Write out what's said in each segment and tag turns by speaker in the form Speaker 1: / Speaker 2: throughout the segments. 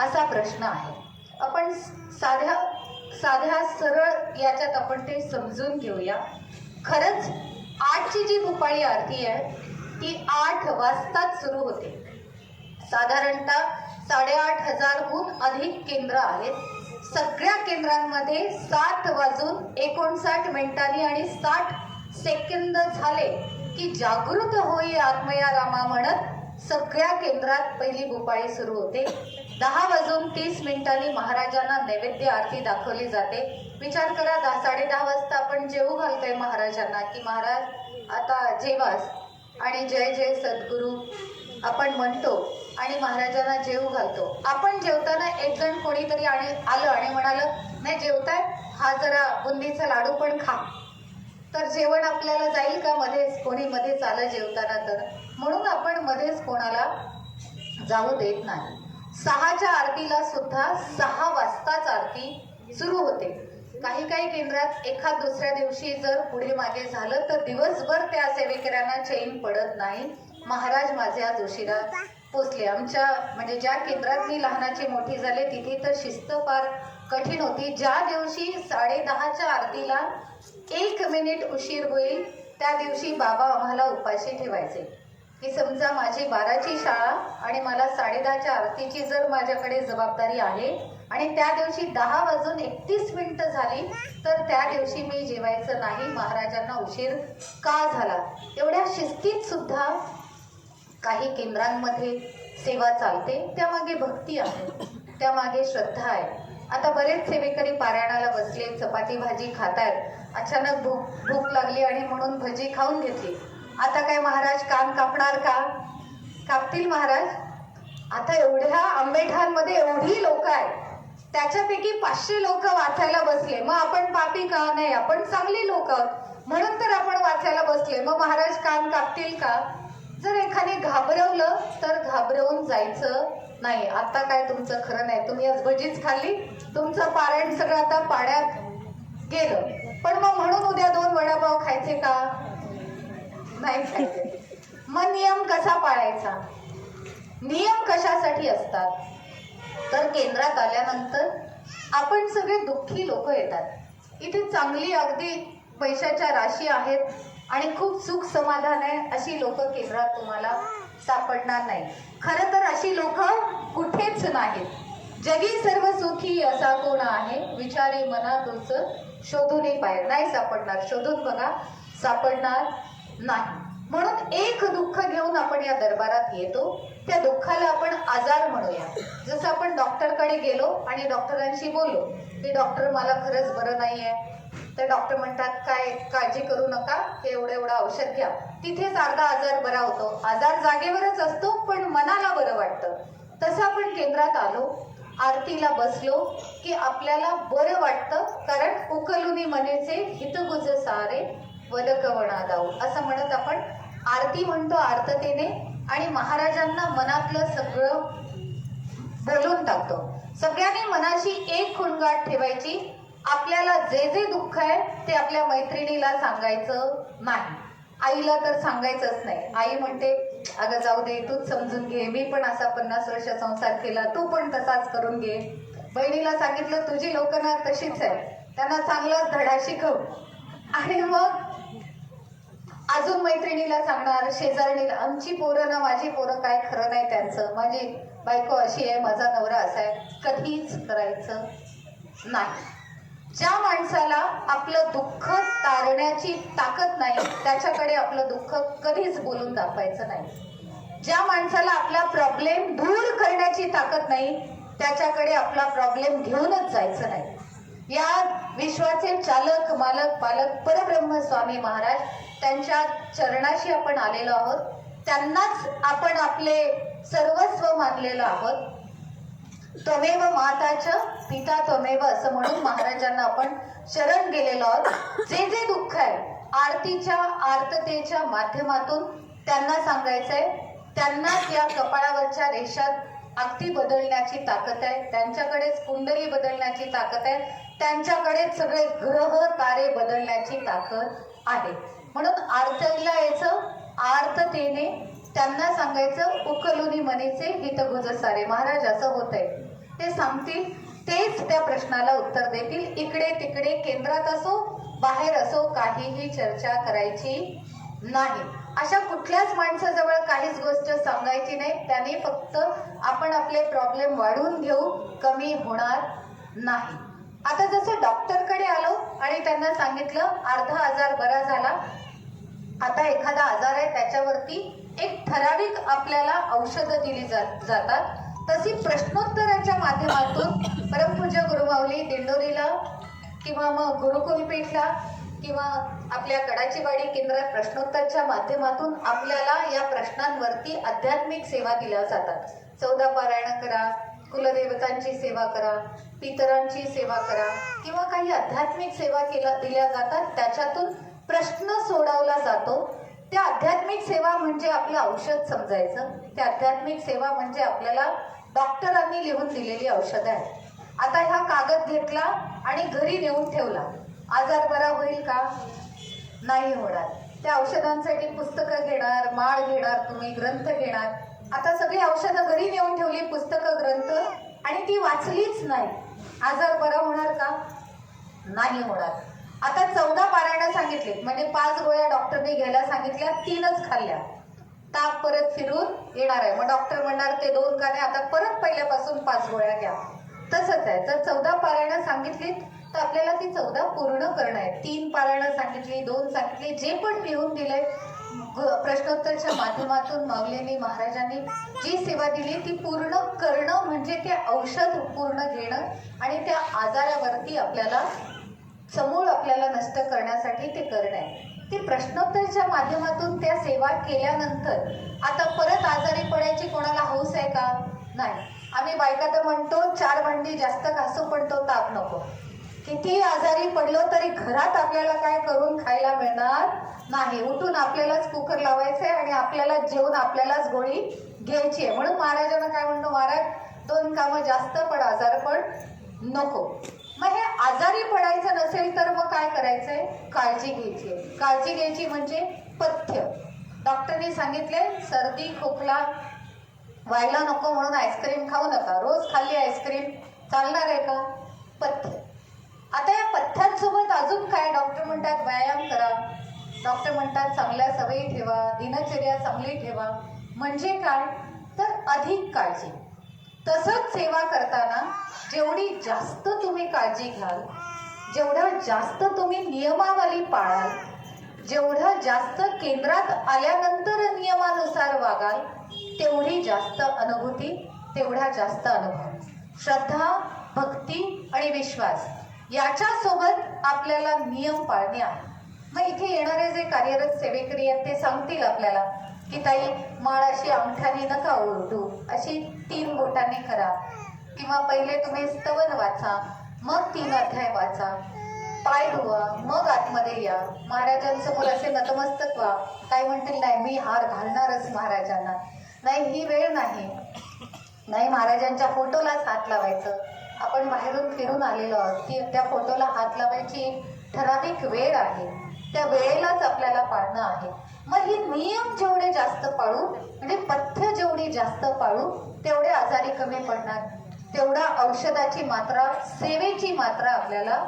Speaker 1: असा प्रश्न आहे. आपण साध्या साध्या सरळ याच्यात आपण ते समजून घेऊया. खरंच आठची जी भूपाळी आरती आहे ती आठ वाजताच सुरू होते. साधारणतः साडेआठ हजारहून अधिक केंद्र आहेत. सगळ्या केंद्रांमध्ये सात वाजून एकोणसाठ मिनिटांनी आणि साठ सेकंद झाले की जागृत होई आत्मया रामा म्हणत सगळ्या केंद्रात पहिली भोपाळी सुरू होते. दहा वाजून तीस मिनिटांनी महाराजांना नैवेद्य आरती दाखवली जाते. विचार करा दहा साडे दहा वाजता आपण जेवू घालतोय महाराजांना की महाराज आता जेवास. आणि जय जय सद्गुरू. आपण म्हणतो आणि महाराजांना जेवू घालतो. आपण जेवताना एक जण कोणीतरी आणि आलं आणि म्हणालं नाही जेवताय? हा जरा बुंदीचा लाडू पण खा. तर जेवण आपल्याला जाईल का? मध्येच कोणी मध्येच आलं जेवताना तर. म्हणून आपण मध्येच कोणाला जाऊ देत नाही. सहाच्या आरतीला सुद्धा सहा वाजताच आरती सुरू होते. काही काही केंद्रात एखाद दुसऱ्या दिवशी जर पुढे मागे झालं तर दिवसभर त्या सेवेकऱ्यांना चैन पडत नाही. महाराज माझे आज उशिरा पोचले. आमच्या म्हणजे ज्या केंद्रात मी लहानाची मोठी झाले तिथे तर शिस्त फार कठीण होती. ज्या दिवशी साडे दहाच्या आरतीला एक मिनिट उशीर होईल त्या दिवशी बाबा आम्हाला उपाशी ठेवायचे. की समजा माझी बाराची शाळा आणि मला साडेदहाच्या आरतीची जर माझ्याकडे जबाबदारी आहे आणि त्या दिवशी दहा वाजून एकतीस मिनिटं झाली तर त्या दिवशी मी जेवायचं नाही महाराजांना उशीर का झाला? एवढ्या शिस्तीत सुद्धा काही केंद्रांमध्ये सेवा चालते त्यामागे भक्ती आहे त्यामागे श्रद्धा आहे. आता बरेच सेवेकरी पारायणाला बसले चपाती भाजी खातायत अचानक भूक भूक लागली आणि म्हणून भजी खाऊन घेतली. आता काय महाराज कान कापणार का? कापतील महाराज? आता एवढ्या आंबेठांमध्ये एवढी लोक आहेत. त्याच्यापैकी पाचशे लोक वाचायला बसले. मग आपण पापी का? नाही आपण चांगली लोक. आहोत म्हणून तर आपण वाचायला बसले. मग महाराज कान कापतील का? जर एखाने घाबरवलं तर घाबरवून जायचं नाही. आता काय तुमचं खरं नाही. तुम्ही आज भजीच खाल्ली? तुमचं पारायण सगळं आता पाण्यात गेलं. पण मग म्हणून उद्या दोन वडापाव खायचे का? नाही खायचे. मग नियम कसा पाळायचा? नियम कशासाठी असतात? तर केंद्रात आल्यानंतर आपण सगळे दुःखी लोक येतात. इथे चांगली अगदी पैशाच्या राशी आहेत आणि खूप सुख समाधान आहे अशी लोक केंद्रात तुम्हाला सापडणार नाही. खरं तर अशी लोक कुठेच नाहीत. जगी सर्व सुखी असा कोण आहे? विचारी मना तुझं शोधूनही पाहिजे नाही सापडणार. शोधून बघा सापडणार नाही. म्हणून एक दुःख घेऊन आपण या दरबारात येतो. त्या दुःखाला आपण आजार म्हणूया. जसं आपण डॉक्टरकडे गेलो आणि डॉक्टरांशी बोललो की डॉक्टर मला खरंच बरं नाही आहे तर डॉक्टर म्हणतात काय काळजी करू नका हे एवढं एवढं औषध घ्या. तिथेच अर्धा आजार बरा होतो. आजार जागेवरच असतो पण मनाला बरं वाटतं. तसं आपण केंद्रात आलो आरतीला बसलो की आपल्याला बरं वाटतं कारण उकलुनी मनेचे हितगुज सारे वदकवणा दाऊ. असं म्हणत आपण आरती म्हणतो आर्ततेने आणि महाराजांना मनातलं सगळं बोलून टाकतो. सगळ्यांनी मनाची एक खुणगाट ठेवायची. आपल्याला जे जे दुःख आहे ते आपल्या मैत्रिणीला सांगायचं नाही. आईला तर सांगायचंच नाही. आई म्हणते अगं जाऊ दे तूच समजून घे. मी पण असा पन्नास वर्ष संसार केला तू पण तसाच करून घे. बहिणीला सांगितलं तुझी लोक ना तशीच आहे. त्यांना चांगलाच धडा शिकव. आणि मग अजून मैत्रिणीला सांगणार शेजारणीला आमची पोरं ना माझी पोरं काय खरं नाही त्यांचं. माझी बायको अशी आहे माझा नवरा असा आहे. कधीच करायचं नाही. ज्या माणसाला आपलं दुःख तारण्याची ताकद नाही त्याच्याकडे आपलं दुःख कधीच बोलून दाखवायचं नाही. ज्या माणसाला आपला प्रॉब्लेम दूर करण्याची ताकद नाही त्याच्याकडे आपला प्रॉब्लेम घेऊनच जायचं नाही. या विश्वाचे चालक मालक पालक परब्रह्म स्वामी महाराज त्यांच्या चरणाशी आपण आलेलो आहोत. त्यांनाच आपण आपले सर्वस्व मानलेलो आहोत. त्वमेव माताच पिता त्वमेव असं म्हणून महाराजांना आपण शरण गेलेलो आहोत. जे जे दुःख आहे आरतीच्या आर्ततेच्या माध्यमातून त्यांना सांगायचंय त्यांनाच या कपाळावरच्या रेषात अगदी बदलण्याची ताकद आहे. त्यांच्याकडेच कुंडली बदलण्याची ताकद आहे. त्यांच्याकडेच सगळे ग्रह तारे बदलण्याची ताकद आहे. म्हणून आरतीला यायचं आर्ततेने त्यांना सांगायचं उकलुनी मनीचे हितगुज सारे महाराज असं होतंय. ते सांगतील तेच त्या प्रश्नाला उत्तर देतील. इकडे तिकडे केंद्रात असो बाहेर असो काहीही चर्चा करायची नाही. अशा कुठल्याच माणसाजवळ काहीच गोष्ट सांगायची नाही. त्याने फक्त आपण आपले प्रॉब्लेम वाढवून घेऊ कमी होणार नाही. आता जसं डॉक्टरकडे आलो आणि त्यांना सांगितलं अर्धा आजार बरा झाला. आता एखादा आजार आहे त्याच्यावरती एक ठराविक आपल्याला औषधं दिली जात जातात. तशी प्रश्नोत्तराच्या माध्यमातून परमपूज्य गुरुमावली दिंडोरीला किंवा मग गुरुकुलपीठला किंवा आपल्या कडाचीवाडी केंद्रात प्रश्नोत्तरच्या माध्यमातून आपल्याला या प्रश्नांवरती आध्यात्मिक सेवा दिल्या जातात. चौदा पारायण करा कुलदेवतांची सेवा करा पितरांची सेवा करा किंवा काही आध्यात्मिक सेवा केल्या दिल्या जातात त्याच्यातून प्रश्न सोडवला जातो. त्या आध्यात्मिक सेवा म्हणजे आपलं औषध समजायचं. त्या आध्यात्मिक सेवा म्हणजे आपल्याला डॉक्टरांनी लिहून दिलेली औषधं आहे आता हा कागद घेतला आणि घरी नेऊन ठेवला. आजार बरा होईल का? नाही होणार. त्या औषधांसाठी पुस्तकं घेणार माळ घेणार तुम्ही ग्रंथ घेणार. आता सगळी औषधं घरी नेऊन ठेवली पुस्तकं ग्रंथ आणि ती वाचलीच नाही. आजार बरा होणार का? नाही होणार. आता चौदा पारायणं सांगितले. म्हणजे पाच गोळ्या डॉक्टरने घ्यायला सांगितल्या तीनच खाल्ल्या. ताप परत फिरून येणार आहे. मग डॉक्टर म्हणणार ते दोन काने आता परत पहिल्यापासून पाच गोळ्या घ्या. तसंच आहे. जर चौदा पारायणं सांगितलीत तर आपल्याला ती चौदा पूर्ण करणं आहे. तीन पारायणं सांगितली दोन सांगितली जे पण लिहून दिले ग- प्रश्नोत्तरच्या माध्यमातून माऊलींनी महाराजांनी जी सेवा दिली ती पूर्ण करणं म्हणजे ते औषध पूर्ण घेणं आणि त्या आजारावरती आपल्याला समूळ आपल्याला नष्ट करण्यासाठी ते करणं. आहे ते प्रश्नोत्तरच्या माध्यमातून त्या सेवा केल्यानंतर आता परत आजारी पडायची कोणाला हौस आहे का? नाही. आम्ही बायका तर म्हणतो चार भांडी जास्त घासू पण तो ताप नको. किती आजारी पडलो तरी घरात आपल्याला काय करून खायला मिळणार? नाही. उठून आपल्यालाच कुकर लावायचंय आणि आपल्याला जेवण आपल्यालाच गोळी घ्यायची आहे म्हणून महाराजांना काय म्हणतो महाराज दोन कामं जास्त पण आजार पण नको. आजारी पडायचं नसेल तर मग काय करायचंय? काळजी घ्यायची काळजी घ्यायची म्हणजे पथ्य. डॉक्टरनी सांगितले सर्दी खोकला व्हायला नको म्हणून आईस्क्रीम खाऊ नका. रोज खाल्ली आईस्क्रीम. चालणार आहे का? पथ्य. आता या पथ्यांसोबत अजून काय? डॉक्टर म्हणतात व्यायाम करा. डॉक्टर म्हणतात चांगल्या सवयी ठेवा. दिनचर्या चांगली ठेवा. म्हणजे काय? तर अधिक काळजी. तसंच सेवा करताना जेवढी जास्त तुम्ही काळजी घ्याल जेवढं जास्त तुम्ही नियमावली पाळाल जेवढं जास्त केंद्रात आल्यानंतर नियमानुसार वागाल तेवढी जास्त अनुभूती तेवढा जास्त अनुभव. श्रद्धा भक्ती आणि विश्वास याच्या सोबत आपल्याला नियम पाळणे आहे. मग इथे येणारे जे कार्यरत सेवेकरी आहेत ते सांगतील आपल्याला की ताई माळाशी अंगठ्याने नका ओरडू. अशी तीन बोटाने करा. किंवा पहिले तुम्ही स्तवन वाचा मग तीन अध्याय वाचा. पाय धुवा मग आतमध्ये या. महाराजांसमोर असे नतमस्तक व्हा. काय म्हणतील नाही मी हार घालणारच महाराजांना. नाही ही वेळ नाही. नाही महाराजांच्या फोटोलाच हात लावायचं. आपण बाहेरून फिरून आलेलो आहोत. की त्या फोटोला हात लावायची एक ठराविक वेळ आहे. त्या वेळेलाच आपल्याला पाळणं आहे. मग हे नियम जेवढे जास्त पाळू म्हणजे पथ्य जेवढी जास्त पाळू तेवढे आजारी कमी पडणार. तेवढा औषधाची मात्रा सेवेची मात्रा आपल्याला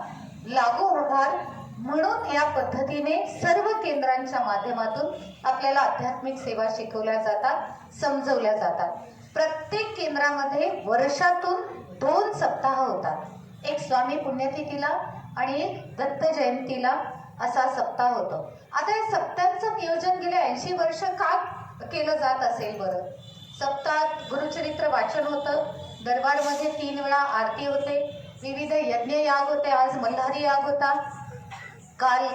Speaker 1: लागू होणार. म्हणून या पद्धतीने सर्व केंद्रांच्या माध्यमातून आपल्याला आध्यात्मिक सेवा शिकवल्या जातात समजवल्या जातात. प्रत्येक केंद्रामध्ये वर्षातून दोन सप्ताह होतात. एक स्वामी पुण्यतिथीला आणि एक दत्त जयंतीला असा सप्ताह होतो. आता या नियोजन गेल्या ऐंशी वर्ष का केलं जात असेल बरं? सप्ताहात गुरुचरित्र वाचन होतं. दरबारमध्ये तीन वेळा आरती होते. विविध यज्ञ याग होते. आज मल्हारी याग होता. काल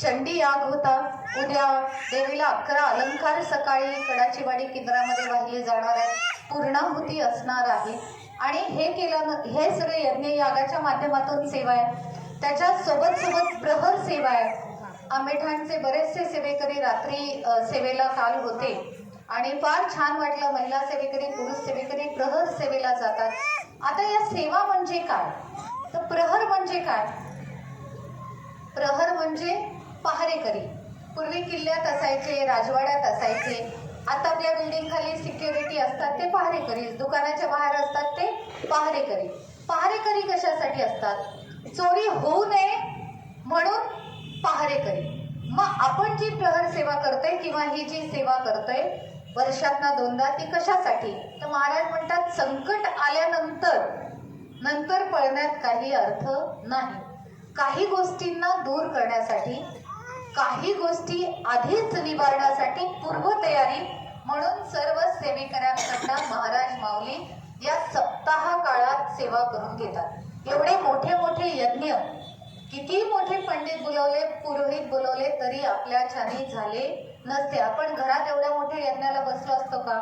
Speaker 1: चंडी याग होता. उद्या देवीला अकरा अलंकार सकाळी कडाचीवाडी केंद्रामध्ये वाहिले जाणार आहेत पूर्णाहुती असणार आहे. आणि हे केलं हे सगळे यज्ञ यागाच्या माध्यमातून सेवा आहे. त्याच्या सोबत सोबत प्रहर सेवा आहे. आंबेठाणचे बरेचसे सेवेकरी रात्री सेवेला काल होते. आणि फार छान वाटलं महिला सेवेकरी पुरुष सेवेकरी प्रहर सेवेला जातात. आता या सेवा म्हणजे काय? तर प्रहर म्हणजे काय? प्रहर म्हणजे पहारेकरी. पूर्वी किल्ल्यात असायचे राजवाड्यात असायचे. आता आपल्या बिल्डिंग खाली सिक्युरिटी असतात ते पहारेकरी. दुकानाच्या बाहेर असतात ते पहारेकरी. पहारेकरी कशासाठी असतात? चोरी होऊ नये म्हणून पहारेकरी मग आपण जी प्रहर सेवा करतोय किंवा ही जी सेवा करतोय वर्षातनं दोनदा ती कशासाठी? तर महाराज म्हणतात संकट आल्यानंतर नंतर पळण्यात काही अर्थ नाही. काही गोष्टींना दूर करण्यासाठी काही गोष्टी आधीच निवारण्यासाठी पूर्वतयारी म्हणून सर्व सेवेकऱ्यांकडनं महाराज माऊली या सप्ताह काळात सेवा करून घेतात. एवढे मोठे मोठे यज्ञ किती मोठे पंडित बोलवले पुरोहित बोलवले तरी आपल्या छानी झाले नसते. आपण घरात एवढ्या मोठ्या यज्ञाला बसलो असतो का?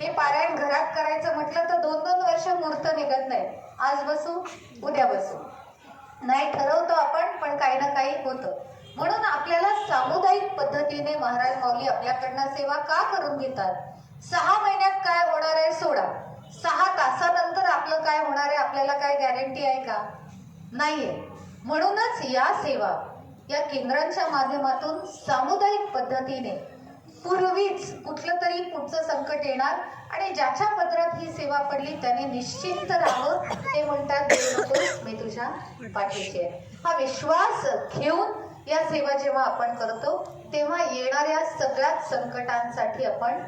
Speaker 1: हे पारायण घरात करायचं म्हटलं तर दोन दोन वर्ष मूर्त निघत नाही. आज बसू उद्या बसू. नाही ठरवतो आपण पण काही ना काही होतं. म्हणून आपल्याला सामुदायिक पद्धतीने महाराज माऊली आपल्याकडनं सेवा का करून घेतात? सहा महिन्यात काय होणार आहे सोडा. सहा तासानंतर आपलं काय होणार आहे आपल्याला काय गॅरंटी आहे का? नाहीये. म्हणूनच या सेवा या केंद्रांच्या माध्यमातून सामुदायिक पद्धतीने पूर्वीच कुठलं तरी पुढचं संकट येणार आणि ज्याच्या पदरात ही सेवा पडली त्याने निश्चिंत राहावं ते म्हणतात मी तुझ्या पाठीशी आहे हा विश्वास घेऊन या सेवा जेव्हा आपण करतो तेव्हा येणाऱ्या सगळ्याच संकटांसाठी आपण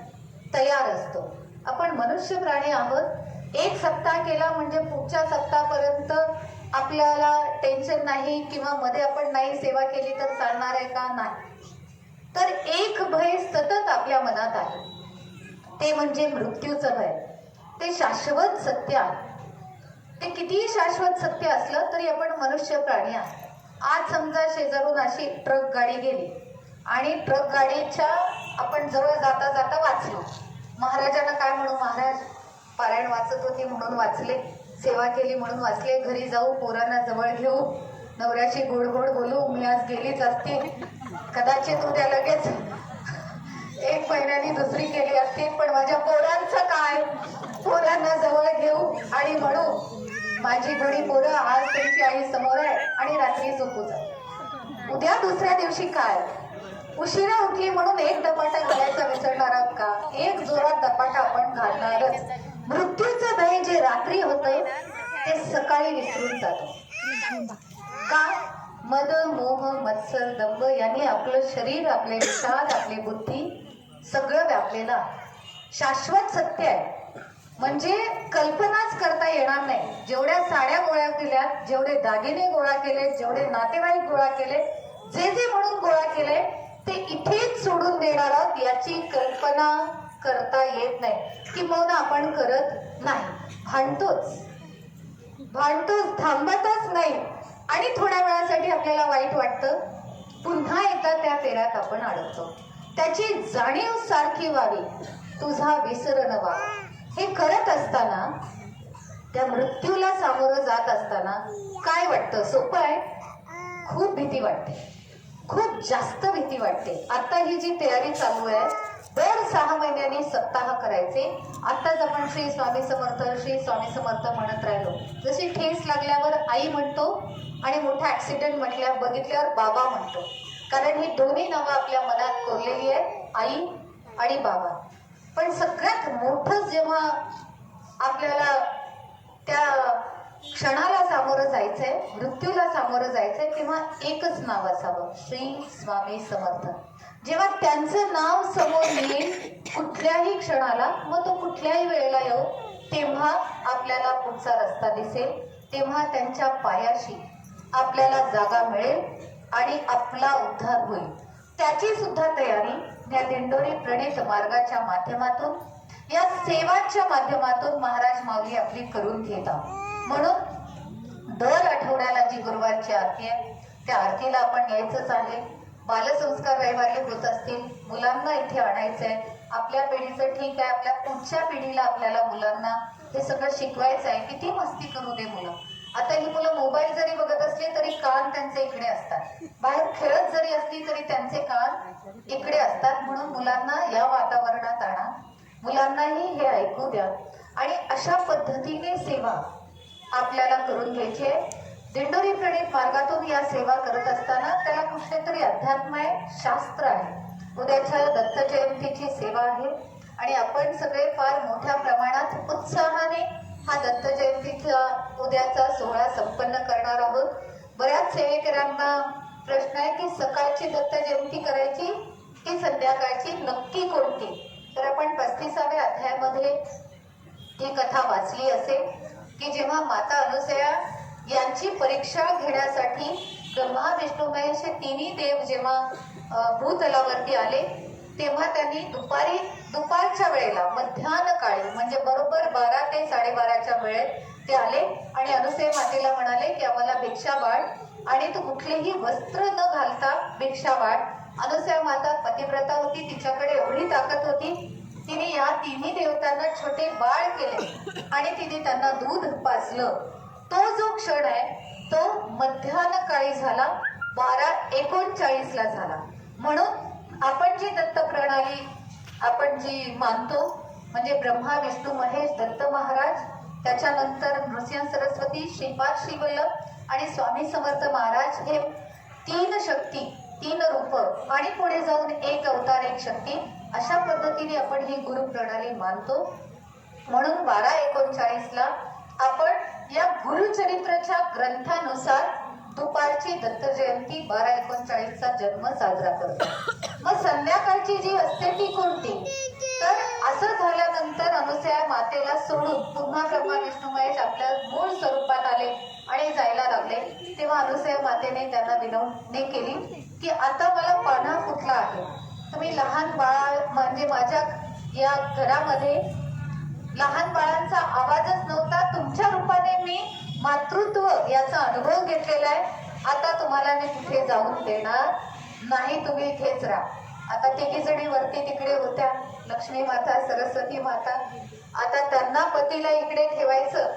Speaker 1: तयार असतो. आपण मनुष्य प्राणी आहोत. एक सप्ताह केला म्हणजे पुढच्या सप्ताहापर्यंत आपल्याला टेन्शन नाही किंवा मध्ये आपण नाही सेवा केली तर चालणार आहे का? नाही. तर एक भय सतत आपल्या मनात आहे. ते म्हणजे मृत्यूचं भय. ते शाश्वत सत्य आहे. ते कितीही शाश्वत सत्य असलं तरी आपण मनुष्य प्राणी आहे आज समजा शेजारून अशी ट्रक गाडी गेली आणि ट्रक गाडीच्या आपण जवळ जाता जाता वाचलो. महाराजांना काय म्हणू? महाराज पारायण वाचत होती म्हणून वाचले. सेवा केली म्हणून वाचले. घरी जाऊ पोरांना जवळ घेऊ. नवऱ्याशी गोड गोड बोलू. मी आज गेलीच असते. कदाचित उद्या लगेच एक महिन्यानी दुसरी केली असती. पण माझ्या पोरांचं काय? पोरांना जवळ घेऊ आणि म्हणू माझी घडी पोरं आज त्यांची आई समोर आहे आणि रात्री झोपू जा. उद्या दुसऱ्या दिवशी काय? उशिरा उठली म्हणून एक दपाटा घालायचा विसरणार का? एक जोरात दपाटा आपण घालणारच. मृत्यूचं भय जे रात्री होतं ते सकाळी विसरून जातो. का? मद मोह मत्सर दंभ यांनी आपलं शरीर आपले विचार आपली बुद्धी सगळं व्यापलेलं आहे शाश्वत सत्य आहे. म्हणजे कल्पनाच करता येणार नाही. जेवढ्या साड्या गोळा केल्या जेवढे दागिने गोळा केले जेवढे नातेवाईक गोळा केले जे जे म्हणून गोळा केले ते इथेच सोडून देणार आहोत याची कल्पना करता येत नाही. की किंवा आपण करत नाही. भांडतोच. भांडतोच थांबतच नाही. आणि थोड्या वेळासाठी आपल्याला वाईट वाटतं. पुन्हा एकदा त्या फेऱ्यात आपण अडकतो. त्याची जाणीव सारखी व्हावी. तुझा विसर नवा हे करत असताना त्या मृत्यूला सामोरं जात असताना काय वाटतं? सोपं आहे? खूप भीती वाटते. खूप जास्त भीती वाटते. आता ही जी तयारी चालू आहे दर सहा महिन्यांनी सप्ताह करायचे. आताच आपण श्री स्वामी समर्थ श्री स्वामी समर्थ म्हणत राहिलो जशी ठेस लागल्यावर आई म्हणतो आणि मोठा ऍक्सिडेंट म्हटल्या बघितल्यावर बाबा म्हणतो. कारण ही दोन्ही नावं आपल्या मनात कोरलेली आहे आई आणि बाबा. पण सगळ्यात मोठं जेव्हा आपल्याला त्या क्षणाला सामोरं जायचंय मृत्यूला सामोरं जायचंय तेव्हा एकच नाव असावं श्री स्वामी समर्थ. जेव्हा त्यांचं नाव समोर येईल कुठल्याही क्षणाला मग तो कुठल्याही वेळेला येऊ तेव्हा आपल्याला पुढचा रस्ता दिसेल तेव्हा त्यांच्या पायाशी आपल्याला जागा मिळेल आणि आपला उद्धार होईल. त्याची सुद्धा तयारी या दिंडोरी प्रणित मार्गाच्या माध्यमातून या सेवांच्या माध्यमातून महाराज माऊली आपली करून घेतात. म्हणून दर आठवड्याला जी गुरुवारची आरती आहे त्या आरतीला आपण यायचंच आहे. बालसंस्कार रविवारी होत असतील मुलांना इथे आणायचं आहे आपल्या पिढीचं ठीक आहे आपल्या पुढच्या पिढीला आपल्याला मुलांना हे सगळं शिकवायचं आहे किती मस्ती करू दे मुलं. आता ही मुलं मोबाईल जरी बघत असली तरी कान त्यांचे इकडे असतात. बाहेर खेळत जरी असली तरी त्यांचे कान इकडे असतात. म्हणून मुलांना या वातावरणात आणा. मुलांनाही हे ऐकू द्या. आणि अशा पद्धतीने सेवा आपल्याला करून घ्यायचे. दिंडोरी प्रणित मार्गातून या सेवा करत असताना त्याला कुठले तरी अध्यात्म आहे शास्त्र आहे. उद्याच्या दत्त जयंतीची सेवा आहे आणि आपण सगळे फार मोठ्या प्रमाणात उत्साहाने हा दत्तजयंतीचा जयंतीचा उद्याचा सोहळा संपन्न करणार आहोत. बऱ्याच सेवेकरांना प्रश्न आहे की सकाळची दत्त जयंती करायची की संध्याकाळची? नक्की कोणती? तर आपण पस्तीसाव्या अध्यायामध्ये ही कथा वाचली असेल. की जेव्हा माता अनुसया यांची परीक्षा घेण्यासाठी ब्रह्मा विष्णू महेश हे तिन्ही देव जेव्हा भूतलावरती आले तेव्हा त्यांनी दुपारी दुपारच्या वेळेला मध्यान्ह काळी म्हणजे बरोबर बारा ते साडेबाराच्या वेळेत ते आले आणि अनुसय मातेला म्हणाले की आम्हाला भिक्षा वाढ. आणि तू कुठलेही वस्त्र न घालता भिक्षा वाढ. अनुसया माता पतिव्रता होती तिच्याकडे एवढी ताकद होती तिने या तिन्ही देवतांना छोटे बाळ केले आणि तिने त्यांना दूध पाजलं. तो जो क्षण आहे तो मध्यान्हकाळी झाला बारा एकोणचाळीस ला झाला. म्हणून आपण जी दत्त प्रणाली आपण जी मानतो म्हणजे ब्रह्मा विष्णू महेश दत्त महाराज त्याच्यानंतर नृसिंह सरस्वती श्रीपाद श्रीवल्लभ आणि स्वामी समर्थ महाराज हे तीन शक्ती तीन रूप आणि पुढे जाऊन एक अवतार एक शक्ती अशा पद्धतीने आपण ही गुरु प्रणाली मानतो. म्हणून बारा एकोणचाळीस ला आपण या गुरुचरित्राच्या ग्रंथानुसार दुपारची दत्त जयंती बारा एकोणचाळीसचा जन्म साजरा करतो. मग संध्याकाळची जी असते ती कोणती? तर असं झाल्यानंतर अनुसया मातेला सोडून पुन्हा ब्रह्मा विष्णू महेश आपल्या मूळ स्वरूपात आले आणि जायला लागले. तेव्हा अनुसया मातेने त्यांना विनवणी केली की आता मला पान्हा फुटला आहे? तुम्ही लहान बाळा म्हणजे माझ्या या घरामध्ये लहान बाळांचा आवाजच नव्हता. तुमच्या रूपाने मी मातृत्व याचा अनुभव घेतलेला आहे. आता तुम्हाला मी कुठे जाऊन देणार नाही. तुम्ही इथेच राहा. आता तिघी जणी वरती तिकडे होत्या. लक्ष्मी माता सरस्वती माता. आता त्यांना पतीला इकडे ठेवायचं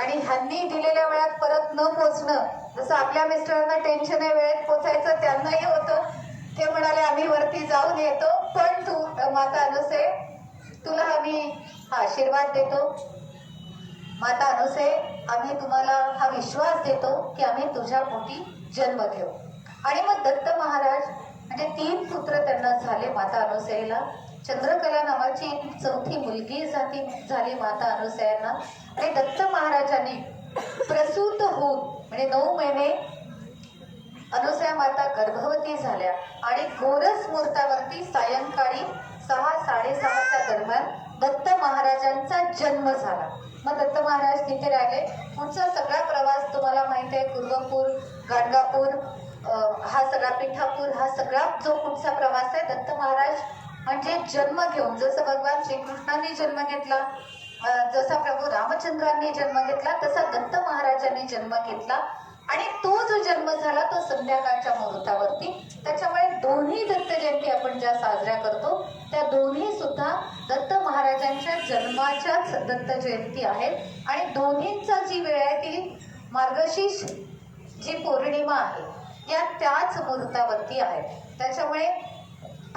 Speaker 1: आणि ह्यांनी दिलेल्या वेळात परत न पोचणं जसं आपल्या मिस्टरांना टेन्शन आहे वेळेत पोचायचं त्यांनाही होतं. ते म्हणाले आम्ही वरती जाऊन येतो पण तू माता अनुसे तुला आम्ही आशीर्वाद देतो. माता अनुसे आम्ही तुम्हाला हा विश्वास देतो की आम्ही तुझ्या पोटी जन्म घेऊ. आणि मग दत्त महाराज म्हणजे तीन पुत्र त्यांना झाले माता अनुसयेला चंद्रकला नावाची एक चौथी मुलगी जाती झाली माता अनुसयांना. आणि दत्त महाराजांनी प्रसूत होऊन म्हणजे नऊ महिने अनुसया माता गर्भवती झाल्या आणि गोरस मुहूर्तावरती सायंकाळी सहा साडेसहाच्या दरम्यान दत्त महाराजांचा जन्म झाला. मग दत्त महाराज तिथे राहिले. पुढचा सगळा प्रवास तुम्हाला माहिती आहे कुर्वपूर गाणगापूर हा सगळा पिठापूर हा सगळा जो पुढचा प्रवास आहे दत्त महाराज म्हणजे जन्म घेऊन जसं भगवान श्रीकृष्णांनी जन्म घेतला जसा प्रभू रामचंद्रांनी जन्म घेतला तसा दत्त महाराजांनी जन्म घेतला. आणि तो जो जन्म झाला तो संध्याकाळच्या मुहूर्तावरती. त्याच्यामुळे दोन्ही दत्त जयंती आपण ज्या साजऱ्या करतो त्या दोन्ही सुद्धा दत्त महाराजांच्या जन्माच्याच दत्त जयंती आहेत. आणि दोन्हींचा जी वेळ आहे ती मार्गशीर्ष जी पौर्णिमा आहे या त्याच मुहूर्तावरती आहेत त्याच्यामुळे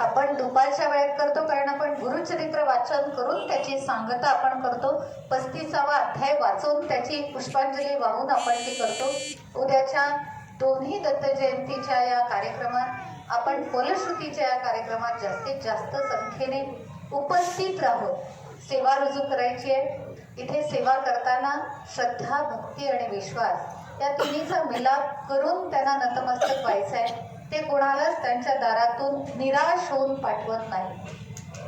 Speaker 1: आपण दुपारच्या वेळेत करतो कारण आपण गुरुचरित्र वाचन करून त्याची सांगता आपण करतो. पस्तीसावा अध्याय वाचून त्याची पुष्पांजली वाहून आपण ती करतो. उद्याच्या दोन्ही दत्तजयंतीच्या या कार्यक्रमात आपण फलश्रुतीच्या या कार्यक्रमात जास्तीत जास्त संख्येने उपस्थित राहून सेवा रुजू करायची आहे. इथे सेवा करताना श्रद्धा भक्ती आणि विश्वास या तिन्हीचा मिलाप करून त्यांना नतमस्तक व्हायचं आहे ते कोणालाच त्यांच्या दारातून निराश होऊन पाठवत नाही.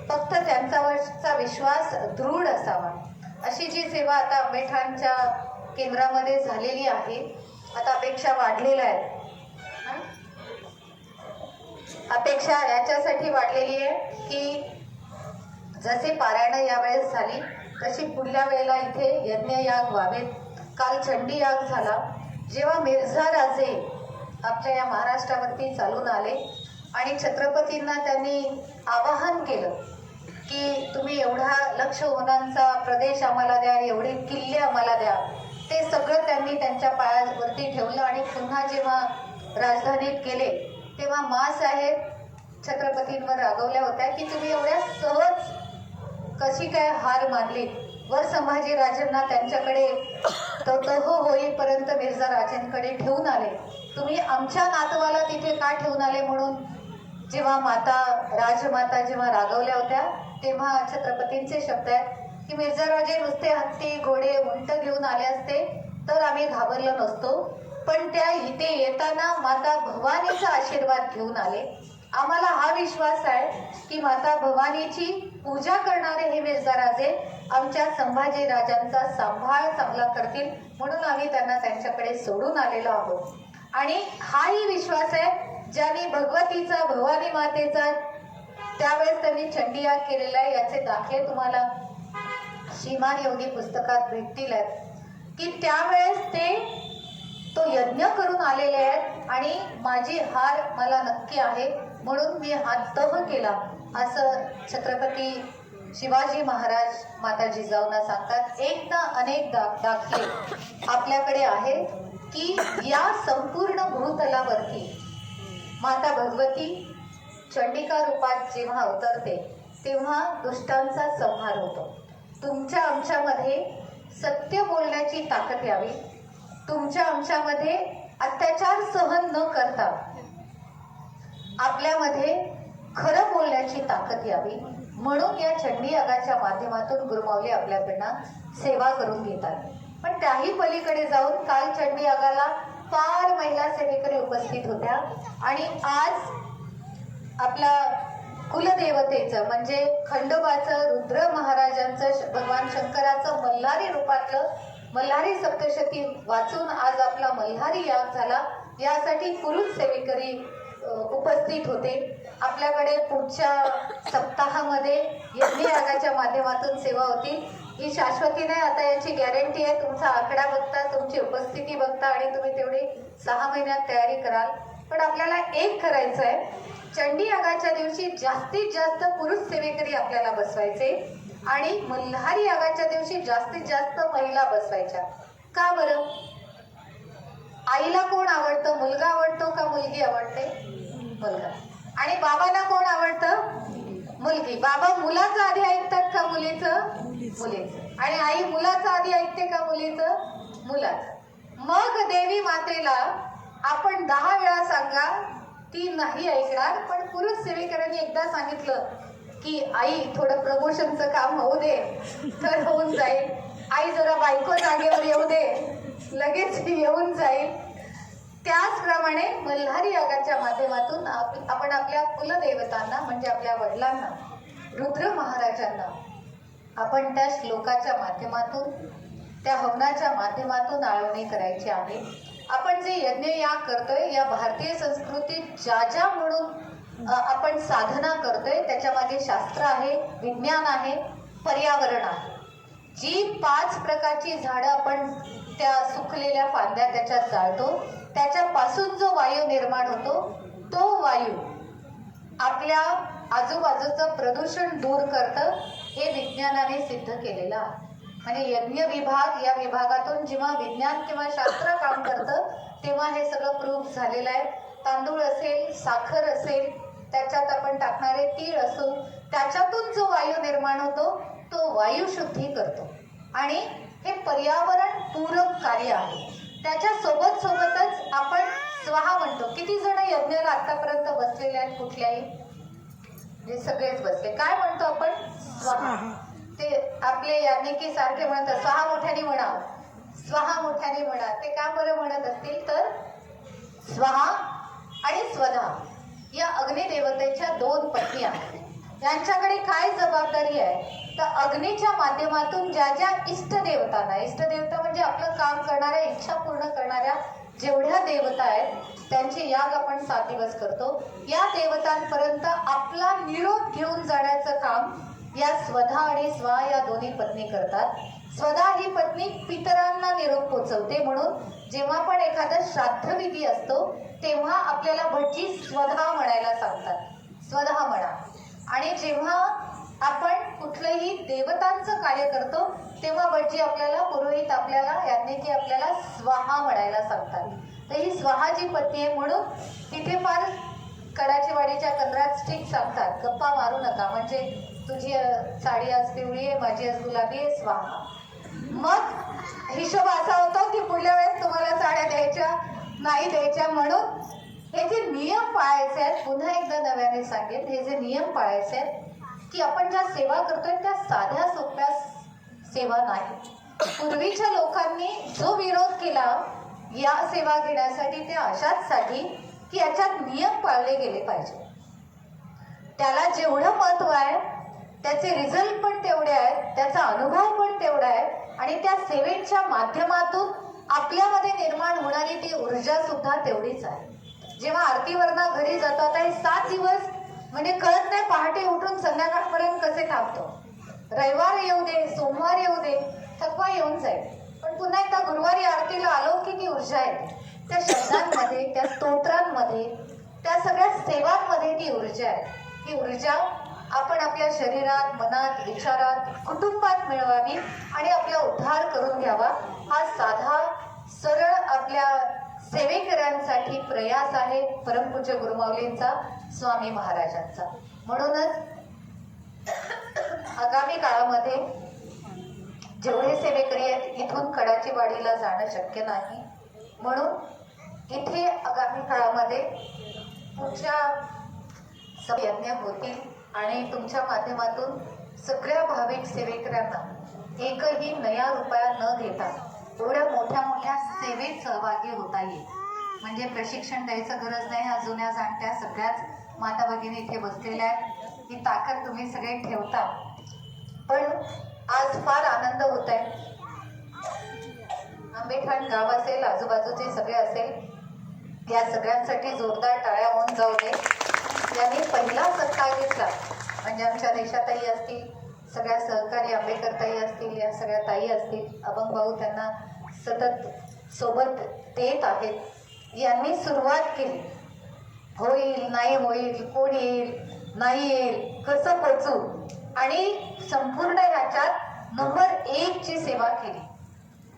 Speaker 1: फक्त त्यांच्यावरचा विश्वास दृढ असावा. अशी जी सेवा आता आंबेठांच्या केंद्रामध्ये झालेली आहे आता अपेक्षा वाढलेल्या आहेत. अपेक्षा याच्यासाठी वाढलेली आहे की जसे पारायण यावेळेस झाली तशी पुढल्या वेळेला इथे यज्ञयाग व्हावेत. काल चंडी याग झाला. जेव्हा मिर्झा राजे आपल्या या महाराष्ट्रावरती चालून आले. आणि छत्रपतींना त्यांनी आवाहन केलं की तुम्ही एवढा लक्ष होणांचा प्रदेश आम्हाला द्या एवढे किल्ले आम्हाला द्या. ते सगळं त्यांनी त्यांच्या पायावरती ठेवलं आणि पुन्हा जेव्हा राजधानीत गेले तेव्हा मासाहेब छत्रपतींवर रागवल्या होत्या की तुम्ही एवढ्या सहज कशी काय हार मानली? वर संभाजी राजांना त्यांच्याकडे तह होईपर्यंत मिर्झा राजांकडे ठेवून आले. तुम्ही आमच्या नातवाला तिथे का ठेवून आले म्हणून? जेव्हा माता राजमाता जेव्हा रागवल्या होत्या तेव्हा छत्रपतींचे शब्द आहेत की मिर्झाराजे नुसते हत्ती घोडे उंट घेऊन आले असते तर आम्ही घाबरलो नसतो. पण त्या इथे येताना माता भवानीचा आशीर्वाद घेऊन आले. आम्हाला हा विश्वास आहे की माता भवानीची पूजा करणारे हे मिर्झाराजे आमच्या संभाजी राजांचा सांभाळ चांगला करतील म्हणून आम्ही त्यांना त्यांच्याकडे सोडून आलेलो आहोत. आणि हाही विश्वास आहे ज्यांनी भगवतीचा भवानी मातेचा त्यावेळेस त्यांनी चंडी याग केलेला आहे याचे दाखले तुम्हाला श्रीमान योगी पुस्तकात भेटतील आहेत. की त्यावेळेस ते तो यज्ञ करून आलेले आहेत आणि माझी हार मला नक्की आहे म्हणून मी हा तह केला असं छत्रपती शिवाजी महाराज माता जिजाऊंना सांगतात. एकदा अनेक दा दाखले आपल्याकडे आहे की या संपूर्ण भूतलावरती माता भगवती चंडिका रूपात जेव्हा अवतरते तेव्हा दुष्टांचा संहार होतो. तुमच्या आमच्यामध्ये सत्य बोलण्याची ताकद यावी. तुमच्या आमच्यामध्ये अत्याचार सहन न करता आपल्यामध्ये खरं बोलण्याची ताकद यावी. म्हणून या चंडी यागाच्या माध्यमातून गुरुमावली आपल्याकडनं सेवा करून घेतात. पण त्याही पलीकडे जाऊन काल चंडी यागाला फार महिला सेवेकरी उपस्थित होत्या. आणि आज आपला कुलदेवतेचं म्हणजे खंडोबाचं रुद्र महाराजांचं श- भगवान शंकराचं मल्हारी रूपातलं मल्हारी सप्तशती वाचून आज आपला मल्हारी याग झाला. यासाठी पुरुष सेवेकरी उपस्थित होते. आपल्याकडे पुढच्या सप्ताहामध्ये यज्ञ यागाच्या माध्यमातून सेवा होती ही शाश्वती नाही आता याची गॅरंटी आहे. तुमचा आकडा बघता तुमची उपस्थिती बघता आणि तुम्ही तेवढी सहा महिन्यात तयारी कराल. पण आपल्याला एक करायचं आहे चंडी यागाच्या दिवशी जास्तीत जास्त पुरुष सेवेकरी आपल्याला बसवायचे आणि मल्हारी यागाच्या दिवशी जास्तीत जास्त महिला बसवायच्या. का बरं? आईला कोण आवडतं? मुलगा आवडतो का मुलगी आवडते? मुलगा. आणि बाबांना कोण आवडतं? मुलगी. बाबा मुलाचं आधी ऐकतात का मुलीचं? मुलीचं. आणि आई मुलाचं आधी ऐकते का मुलीचं? मुलाचं. मग देवी मातेला आपण दहा वेळा सांगा ती नाही ऐकणार पण पुरुष सेवेकरांनी एकदा सांगितलं की आई थोडं प्रमोशनचं काम होऊ दे. तर होऊन जाईल. आई जरा बायको जागेवर येऊ दे. लगेच येऊन जाईल. त्याचप्रमाणे मल्हारी यागाच्या माध्यमातून आपण आपल्या कुलदेवतांना म्हणजे आपल्या वडिलांना रुद्र महाराजांना आपण त्या श्लोकाच्या माध्यमातून त्या हवनाच्या माध्यमातून आळवणी करायची आहे. आपण जे यज्ञ या करतोय या भारतीय संस्कृतीत ज्या ज्या म्हणून आपण साधना करतोय त्याच्यामागे शास्त्र आहे विज्ञान आहे पर्यावरण आहे. जी पाच प्रकारची झाडं आपण त्या सुकलेल्या फांद्या त्याच्यात जाळतो त्याच्यापासून जो वायू निर्माण होतो तो वायू आपल्या आजूबाजूचं प्रदूषण दूर करतं हे विज्ञानाने सिद्ध केलेलं. आहे म्हणजे यज्ञ विभाग या विभागातून जेव्हा विज्ञान किंवा शास्त्र काम करतं तेव्हा हे सगळं प्रूफ झालेलं आहे. तांदूळ असेल साखर असेल त्याच्यात आपण टाकणारे तीळ असो त्याच्यातून जो वायू निर्माण होतो तो वायू शुद्धी करतो. आणि हे पर्यावरण पूरक कार्य आहे. त्याच्या सोबत सोबतच आपण स्वहा म्हणतो. किती जण यज्ञाला आतापर्यंत बसलेले आहेत कुठल्याही हे सगळेच बसले. काय म्हणतो आपण? स्वहा. ते आपले याज्ञिकी सारखे म्हणतात स्वहा मोठ्याने म्हणा स्वहा मोठ्याने म्हणा. ते का बरं म्हणत असतील तर स्वहा आणि स्वधा. या अग्निदेवतेच्या दोन पत्नी आहेत. यांच्याकडे काय जबाबदारी आहे? तर अग्नीच्या माध्यमातून ज्या ज्या इष्टदेवतांना इष्टदेवता म्हणजे आपलं काम करणाऱ्या इच्छा पूर्ण करणाऱ्या जेवढ्या देवता आहेत त्यांचे याग आपण सात दिवस करतो. या देवतांपर्यंत आपला निरोप घेऊन जाण्याचं काम या स्वधा आणि स्वा या दोन्ही पत्नी करतात. स्वधा ही पत्नी पितरांना निरोप पोचवते म्हणून जेव्हा पण एखादा श्राद्धविधी असतो तेव्हा आपल्याला भटजी स्वधा म्हणायला सांगतात. स्वधा म्हणा. आणि जेव्हा आपण कुठलंही देवतांचं कार्य करतो तेव्हा भटजी आपल्याला पुरोहित आपल्याला याज्ञिकी आपल्याला स्वाहा म्हणायला सांगतात. तर ही स्वाहाची पती आहे म्हणून तिथे फार कडाचीवाडीच्या कंदरात स्टिक सांगतात. गप्पा मारू नका. म्हणजे तुझी साडी आज पिवळी आहे माझी आज गुलाबी आहे स्वाहा. मग हिशोब असा होतो की पुढल्या वेळेस तुम्हाला साड्या द्यायच्या नाही द्यायच्या म्हणून हे जे नियम पाळायचे आहेत पुन्हा एकदा नव्याने सांगेन हे जे नियम पाळायचे आहेत की आपण ज्या सेवा करतोय त्या साध्या सोप्या सेवा नाही पूर्वीच्या लोकांनी जो विरोध केला या सेवा घेण्यासाठी ते अशाचसाठी की याच्यात नियम पाळले गेले पाहिजे. त्याला जेवढं महत्त्व आहे त्याचे रिझल्ट पण तेवढे आहेत त्याचा अनुभव पण तेवढा आहे आणि त्या सेवेच्या माध्यमातून आपल्यामध्ये निर्माण होणारी ती ऊर्जा सुद्धा तेवढीच आहे. जेव्हा आरतीवरनं घरी जातो आता हे सात दिवस म्हणजे कळत नाही पहाटे उठून संध्याकाळपर्यंत कसे थांबतो. रविवार येऊ दे सोमवार येऊ दे थकवा येऊन जाईल. पण पुन्हा एकदा गुरुवारी आरतीला आलो की ती ऊर्जा येते. त्या शब्दांमध्ये त्या स्तोत्रांमध्ये त्या सगळ्या सेवांमध्ये ती ऊर्जा आहे. ती ऊर्जा आपण आपल्या शरीरात मनात विचारात कुटुंबात मिळवावी आणि आपला उद्धार करून घ्यावा. हा साधा सरळ आपल्या सेवेकऱ्यांसाठी प्रयास आहे परमपूज्य गुरुमाऊलींचा स्वामी महाराजांचा. म्हणूनच आगामी काळामध्ये जेवढे सेवेकरी आहेत इथून कडाची वाडीला जाणं शक्य नाही. म्हणून इथे आगामी काळामध्ये तुमच्या सब यज्ञ होतील आणि तुमच्या माध्यमातून सगळ्या भाविक सेवेकऱ्यांना एकही नया रुपया न घेता एवढ्या मोठ्या मोठ्या सेवेत सहभागी होता येईल. म्हणजे प्रशिक्षण द्यायचं गरज नाही ह्या जुन्या जाणत्या सगळ्याच माता भगिनी इथे बसलेल्या आहेत. ही ताकद तुम्ही सगळे ठेवता. पण आज फार आनंद होत आहे. आंबेठाण गाव असेल आजूबाजूचे सगळे असेल या सगळ्यांसाठी जोरदार टाळ्या होऊन जाऊ दे. यांनी पहिला सत्ता घेतला. म्हणजे आमच्या देशातही असतील सगळ्या सहकारी आंबेडकरताही असतील या सगळ्या ताई असतील अभंग भाऊ त्यांना सतत सोबत देत आहेत. यांनी सुरुवात केली. होईल नाही होईल कोण येईल? नाही कसं पोचू? आणि संपूर्ण ह्याच्यात नंबर एक ची सेवा केली.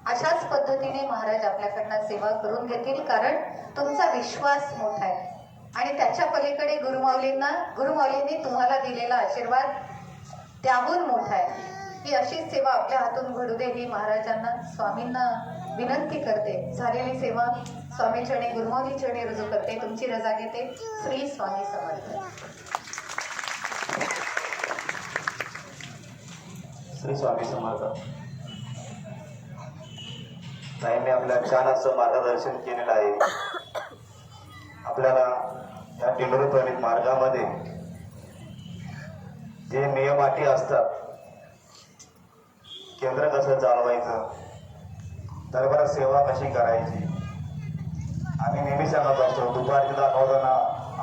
Speaker 1: अशाच पद्धतीने महाराज आपल्याकडनं सेवा करून घेतील कारण तुमचा विश्वास मोठा आहे. आणि त्याच्या पलीकडे गुरुमाऊलींना गुरुमाऊलींनी तुम्हाला दिलेला आशीर्वाद त्याहून मोठा आहे. ही अशीच सेवा आपल्या हातून घडू दे ही महाराजांना स्वामींना विनंती करते. झालेली सेवा स्वामी चरणी गुरुमाऊली चरणी रुजू करते. तुमची रजा घेते. श्री स्वामी समर्थ.
Speaker 2: श्री स्वामी समर्थ. ताईने आपल्या छान असं मार्गदर्शन केलेलं आहे. आपल्याला या टिंबरूपर्यंत मार्गामध्ये जे नियम अटी असतात केंद्र कसं चालवायचं दरबारात सेवा कशी करायची आम्ही नेहमी सांगत असतो दुपारची दाखवताना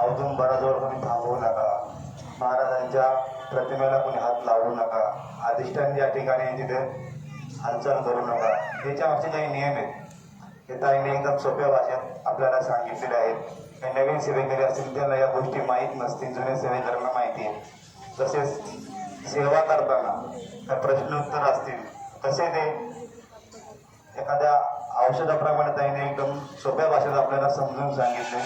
Speaker 2: अवधून बराजवळ कोणी थांबवू नका. महाराजांच्या प्रतिमेला कोणी हात लावू नका. अधिष्ठान या ठिकाणी तिथे हालचाल करू नका. याच्या मागचे काही नियम आहेत. हे ताईने एकदम सोप्या भाषेत आपल्याला सांगितलेले आहेत. काही नवीन सेवेकरी असतील त्यांना या गोष्टी माहीत नसतील जुन्या सेवेकरांना माहिती आहे. तसेच सेवा करताना काही प्रश्नोत्तर असतील तसे ते एखाद्या औषधाप्रमाणे ताईने एकदम सोप्या भाषेत आपल्याला समजून सांगितले.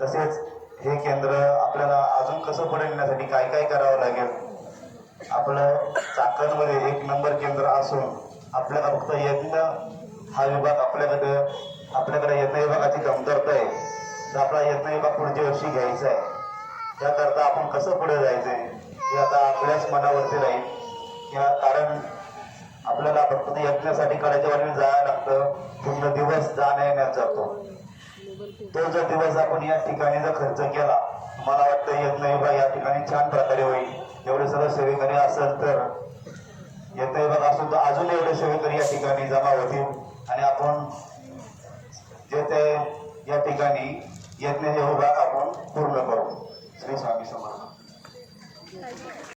Speaker 2: तसेच हे केंद्र आपल्याला अजून कसं पुढे नेण्यासाठी काय काय करावं लागेल? आपलं चाकणमध्ये एक नंबर केंद्र असून आपल्याला फक्त यज्ञ हा विभाग आपल्याकडे आपल्याकडे यज्ञ विभागाची कमतरता आहे. तर आपला यज्ञ विभाग पुढच्या वर्षी घ्यायचा आहे. त्याकरता आपण कसं पुढे जायचंय हे आता आपल्याच मनावरती राहील. या कारण आपल्याला फक्त यज्ञासाठी करायच्या वाटेने जायला लागतं. पूर्ण दिवस जाण्या येण्यात जातो. तो जर दिवस आपण या ठिकाणी जर खर्च केला मला वाटतं यज्ञ या ठिकाणी छान प्रकारे होईल. एवढे सर्व सेवेकरी असेल तर यज्ञ विभाग असून तर अजून एवढे सेवेकरी या ठिकाणी जमा होतील. आणि आपण जे ते या ठिकाणी यज्ञ हे विभाग आपण पूर्ण करू. श्री स्वामी समर्थ.